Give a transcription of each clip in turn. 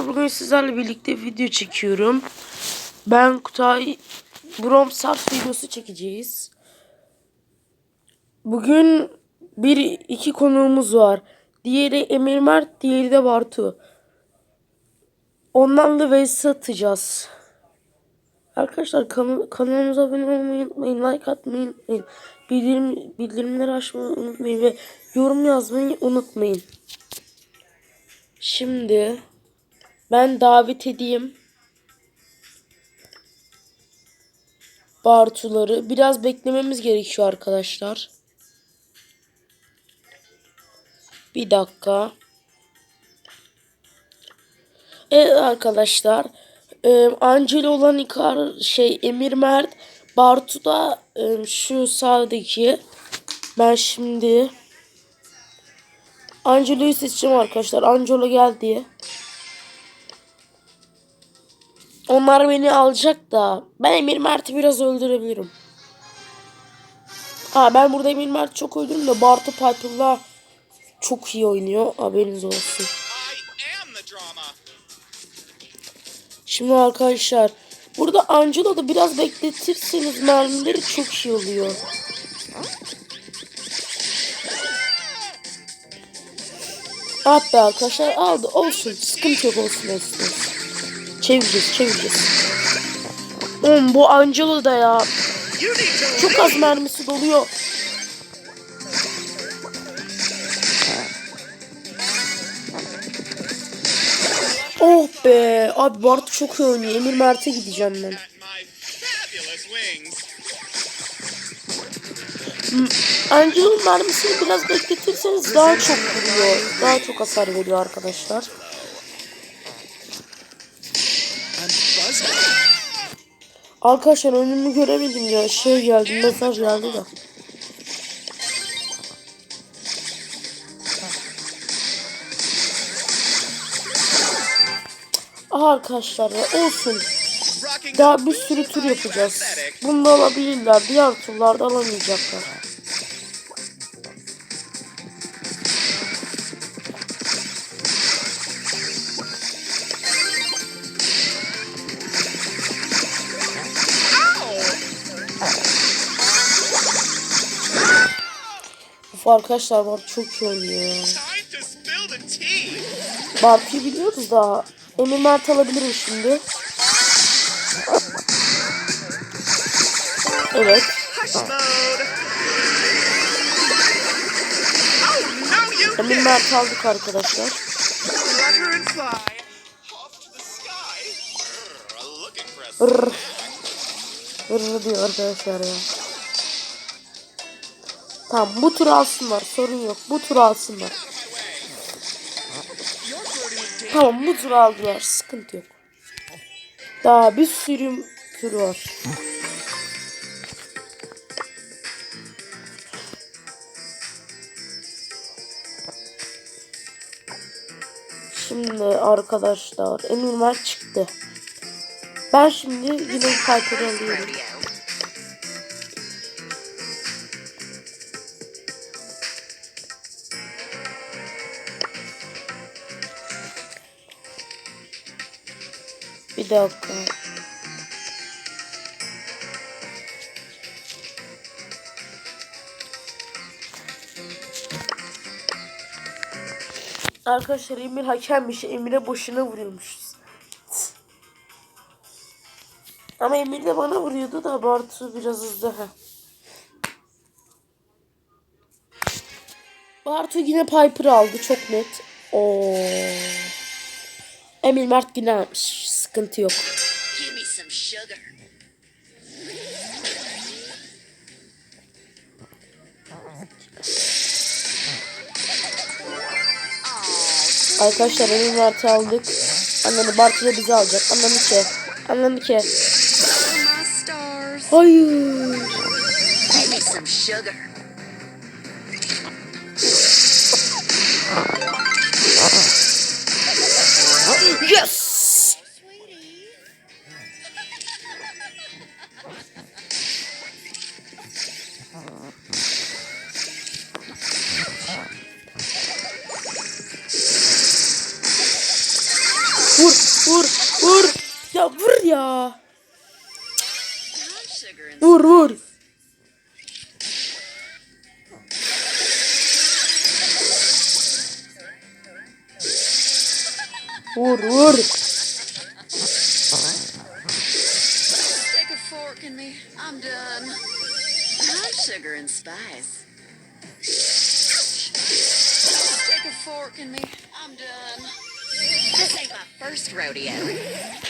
arkadaşlar bugün sizlerle birlikte video çekiyorum. Ben Kutay Brom Sars videosu çekeceğiz. Bugün bir iki konuğumuz var. Diğeri Emir Mert, diğeri de Bartu. Onlarla vs atacağız. Arkadaşlar kan kanalımıza abone olmayı unutmayın. Like atmayı unutmayın. Bildirim, bildirimleri açmayı unutmayın. Ve yorum yazmayı unutmayın. Şimdi ben davet edeyim. Bartuları. Biraz beklememiz gerekiyor arkadaşlar. Bir dakika. Evet arkadaşlar. E, Angelo olan Ikar şey Emir Mert Bartu da e, şu sağdaki ben şimdi Angelo'yu seçeceğim arkadaşlar. Angelo gel diye. Onlar beni alacak da ben Emir Mert'i biraz öldürebilirim. Ha ben burada Emir Mert'i çok öldürürüm de Bartu Piper'la çok iyi oynuyor. Haberiniz olsun. Şimdi arkadaşlar burada Angelo'da biraz bekletirseniz mermileri çok iyi oluyor. Ah be arkadaşlar aldı olsun sıkıntı yok olsun olsun. Çevireceğiz çevireceğiz. Oğlum bu Angelo da ya çok az mermisi doluyor. Oh be abi Bart çok iyi oynuyor. Emir Mert'e gideceğim ben. wings. Angelo'nun mermisini biraz bekletirseniz daha çok vuruyor. Daha çok hasar veriyor arkadaşlar. Arkadaşlar önümü göremedim ya. Şey geldi mesaj geldi de. Aha arkadaşlar ya olsun. Daha bir sürü tur yapacağız. Bunu da alabilirler. Diğer turlarda alamayacaklar. Of arkadaşlar var çok iyi oynuyor. Bartu'yu biliyoruz da Emir Mert alabilirim şimdi. Evet. Emir. Mert aldık arkadaşlar. Brr, Rrr diyor arkadaşlar ya. Tamam bu tur alsınlar sorun yok. Bu tur alsınlar. Tamam bu tur aldılar sıkıntı yok. Daha bir sürü tur var. Şimdi arkadaşlar Emir Mert çıktı. Ben şimdi yine Piper'ı alıyorum. Bir dakika. Arkadaşlar Emir hakemmiş. Emir'e boşuna vuruyormuşuz. Ama Emir de bana vuruyordu da Bartu biraz hızlı. Bartu yine Piper aldı çok net. Oo. Emir Mert yine almış. Sıkıntı yok. Arkadaşlar Emir Mert'i aldık. Anladı Bartu da bizi alacak. Anladı ki. Anladı ki. Hayır. Yes. Vur, vur, vur. Ya vur ya. Vur vur. Vur vur. stick a fork in me. I'm done. I'm sugar and spice. Stick a fork in me. I'm done. This ain't my first rodeo.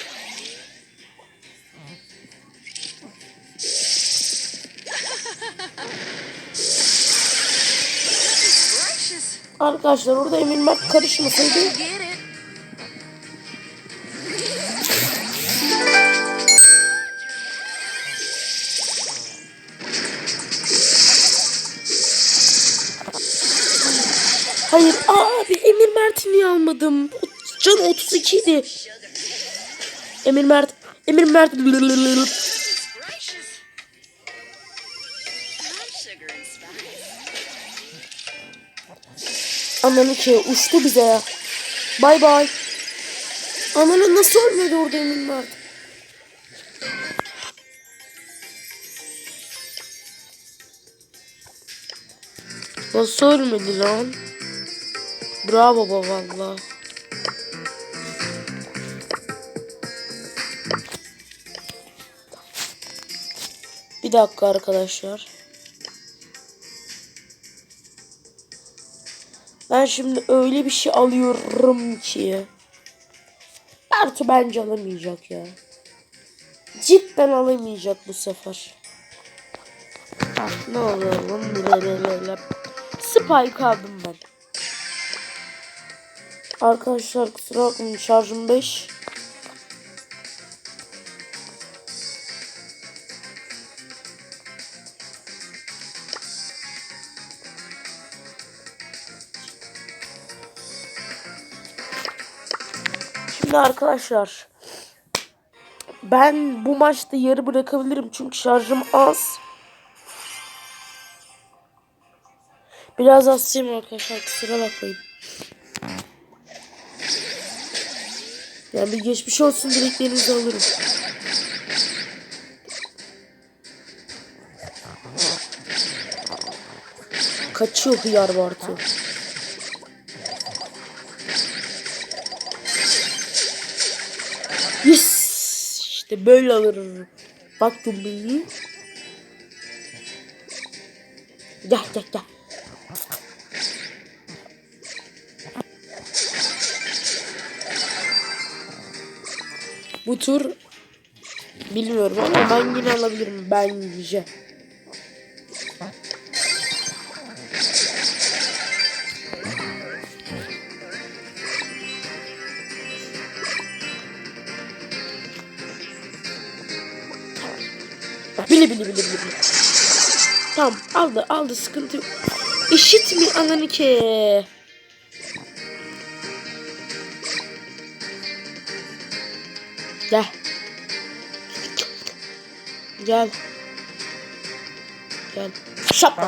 Arkadaşlar orada Emin Mert karışmasaydı. Hayır abi Emir Mert'i niye almadım? Can 32 idi. Emir Mert. Emir Mert. Ananı ki uçtu bize ya. Bay bay. Ananı nasıl ölmedi orada Emir Mert? Nasıl ölmedi lan? Bravo baba valla. Bir dakika arkadaşlar. Ben şimdi öyle bir şey alıyorum ki. Bertu bence alamayacak ya. Cidden alamayacak bu sefer. Ah, ne alalım? Spike aldım ben. Arkadaşlar kusura bakmayın şarjım 5. Şimdi arkadaşlar ben bu maçta yarı bırakabilirim çünkü şarjım az. Biraz hastayım arkadaşlar kusura bakmayın. Yani bir geçmiş olsun dileklerinizi alırım. Kaçıyor hıyar Bartu. İşte böyle alırım. Bak cümleyi. Gel gel gel. Bu tur bilmiyorum ama ben yine alabilirim bence. Bili bili bili bili. Tamam aldı aldı sıkıntı yok. İşit mi ananı ki? Gel. Gel. Gel. Şap.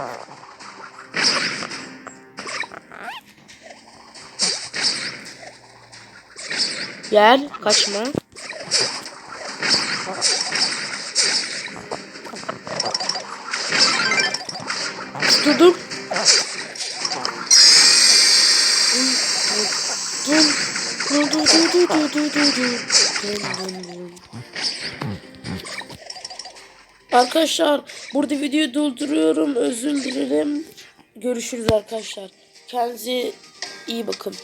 Gel kaçma. Dun dun. Arkadaşlar burada videoyu dolduruyorum. Özür dilerim. Görüşürüz arkadaşlar. Kendinize iyi bakın.